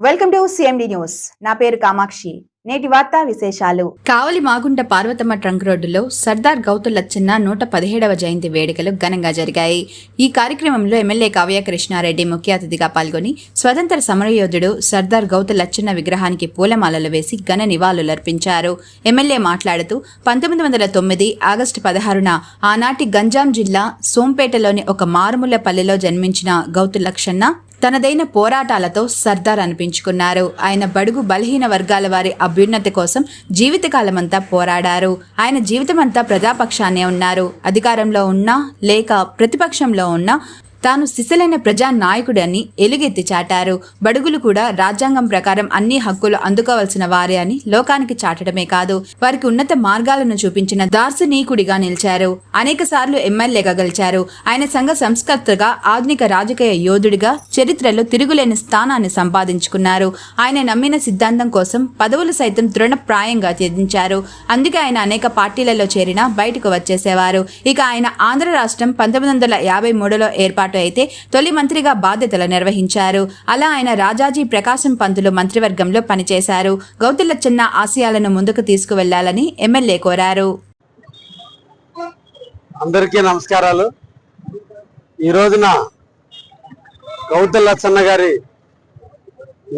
Welcome to CMD news. నా పేరు కామాక్షి. నేటి వార్తా విశేషాలు. కావలి మాగుంట పార్వతమ్మ ట్రంక్ రోడ్డులో సర్దార్ గౌతు లచ్చన్న నూట పదిహేడవ జయంతి వేడుకలు ఘనంగా జరిగాయి. ఈ కార్యక్రమంలో ఎమ్మెల్యే కావ్య కృష్ణారెడ్డి ముఖ్య అతిథిగా పాల్గొని స్వతంత్ర సమరయోధుడు సర్దార్ గౌతు లచ్చన్న విగ్రహానికి పూలమాలలు వేసి ఘన నివాళులర్పించారు. ఎమ్మెల్యే మాట్లాడుతూ పంతొమ్మిది వందల తొమ్మిది ఆగస్టు పదహారున ఆనాటి గంజాం జిల్లా సోంపేటలోని ఒక మారుమూల పల్లెలో జన్మించిన గౌతు లక్షన్న తనదైన పోరాటాలతో సర్దార్ అనిపించుకున్నారు. ఆయన బడుగు బలహీన వర్గాల వారి అభ్యున్నతి కోసం జీవితకాలమంతా పోరాడారు. ఆయన జీవితమంతా ప్రజాపక్షాన్నే ఉన్నారు. అధికారంలో ఉన్నా లేక ప్రతిపక్షంలో ఉన్నా తాను సిసలైన ప్రజా నాయకుడని ఎలుగెత్తి చాటారు. బడుగులు కూడా రాజ్యాంగం ప్రకారం అన్ని హక్కులు అందుకోవాల్సిన వారే అని లోకానికి చాటడమే కాదు వారికి ఉన్నత మార్గాలను చూపించిన దార్శనీకుడిగా నిలిచారు. అనేక సార్లు ఎమ్మెల్యేగా గెలిచారు. ఆయన సంఘ సంస్కర్తగా ఆధునిక రాజకీయ యోధుడిగా చరిత్రలో తిరుగులేని స్థానాన్ని సంపాదించుకున్నారు. ఆయన నమ్మిన సిద్ధాంతం కోసం పదవులు సైతం తృణప్రాయంగా త్యజించారు. అందుకే ఆయన అనేక పార్టీలలో చేరినా బయటకు వచ్చేసేవారు. ఇక ఆయన ఆంధ్ర రాష్ట్రం పంతొమ్మిది వందల యాభై మూడులో ఏర్పాటు అయితే తొలి మంత్రిగా బాధ్యతలు నిర్వహించారు. అలా ఆయన రాజాజీ ప్రకాశం పంతులు మంత్రివర్గంలో పనిచేశారు. గౌతులచ్చన్న ఆశయాలను ముందుకు తీసుకువెళ్ళాలని ఎమ్మెల్యే కోరారు. అందరికీ నమస్కారాలు. ఈ రోజున గౌతమ్ లచ్చన్న గారి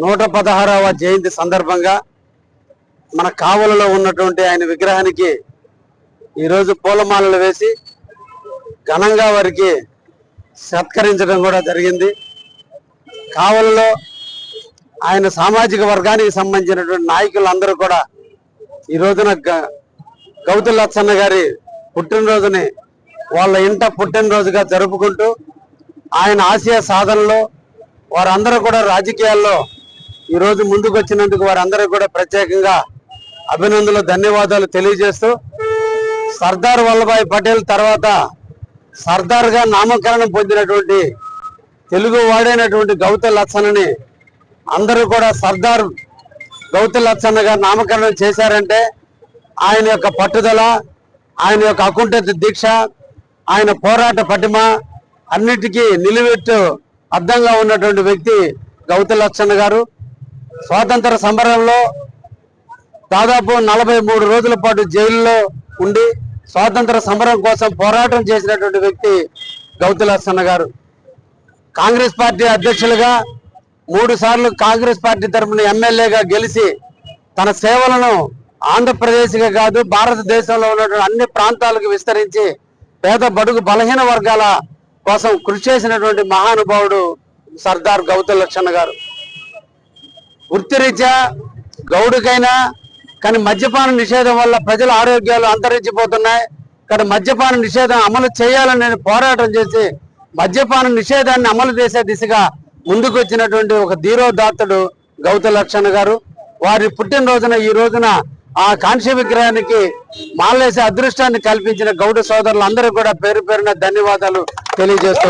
నూట పదహారవ జయంతి సందర్భంగా మన కావలలో ఉన్నటువంటి ఆయన విగ్రహానికి ఈరోజు పూలమాలలు వేసి ఘనంగా వారికి సత్కరించడం కూడా జరిగింది. కావలలో ఆయన సామాజిక వర్గానికి సంబంధించినటువంటి నాయకులందరూ కూడా ఈ రోజున గ- గౌతమ్ లచ్చన్న గారి పుట్టినరోజుని వాళ్ళ ఇంట పుట్టినరోజుగా జరుపుకుంటూ ఆయన ఆశయ సాధనలో వారందరూ కూడా రాజకీయాల్లో ఈరోజు ముందుకు వచ్చినందుకు వారందరూ కూడా ప్రత్యేకంగా అభినందనలు ధన్యవాదాలు తెలియజేస్తూ సర్దార్ వల్లభాయ్ పటేల్ తర్వాత సర్దార్గా నామకరణం పొందినటువంటి తెలుగు వాడైనటువంటి గౌత లచ్చన్నని అందరూ కూడా సర్దార్ గౌత లచ్చన్నగా నామకరణం చేశారంటే ఆయన యొక్క పట్టుదల ఆయన యొక్క అకుంఠిత దీక్ష ఆయన పోరాట పటిమ అన్నిటికీ నిలువెట్టు అర్థంగా ఉన్నటువంటి వ్యక్తి గౌత లచ్చన్న గారు. స్వాతంత్ర సమరంలో దాదాపు నలభై మూడు రోజుల పాటు జైల్లో ఉండి స్వాతంత్ర సమరం కోసం పోరాటం చేసినటువంటి వ్యక్తి గౌతమ్ గారు. కాంగ్రెస్ పార్టీ అధ్యక్షులుగా మూడు సార్లు కాంగ్రెస్ పార్టీ తరఫున ఎమ్మెల్యేగా గెలిచి తన సేవలను ఆంధ్రప్రదేశ్గా కాదు భారతదేశంలో ఉన్నటువంటి అన్ని ప్రాంతాలకు విస్తరించి పేద బడుగు బలహీన వర్గాల కోసం కృషి చేసినటువంటి మహానుభావుడు సర్దార్ గౌతమ్ లక్షణ గారు. వృత్తిరీత్యా గౌడుకైనా కానీ మద్యపాన నిషేధం వల్ల ప్రజల ఆరోగ్యాలు అంతరించిపోతున్నాయి. కానీ మద్యపాన నిషేధం అమలు చేయాలని నేను పోరాటం చేసి మద్యపాన నిషేధాన్ని అమలు చేసే దిశగా ముందుకు వచ్చినటువంటి ఒక ధీరోదాత్తుడు గౌత లక్షణ గారు. వారి పుట్టినరోజున ఈ రోజున ఆ కాంస్య విగ్రహానికి మాలేసే అదృష్టాన్ని కల్పించిన గౌడ సోదరులందరూ కూడా పేరు పేరున ధన్యవాదాలు తెలియజేస్తూ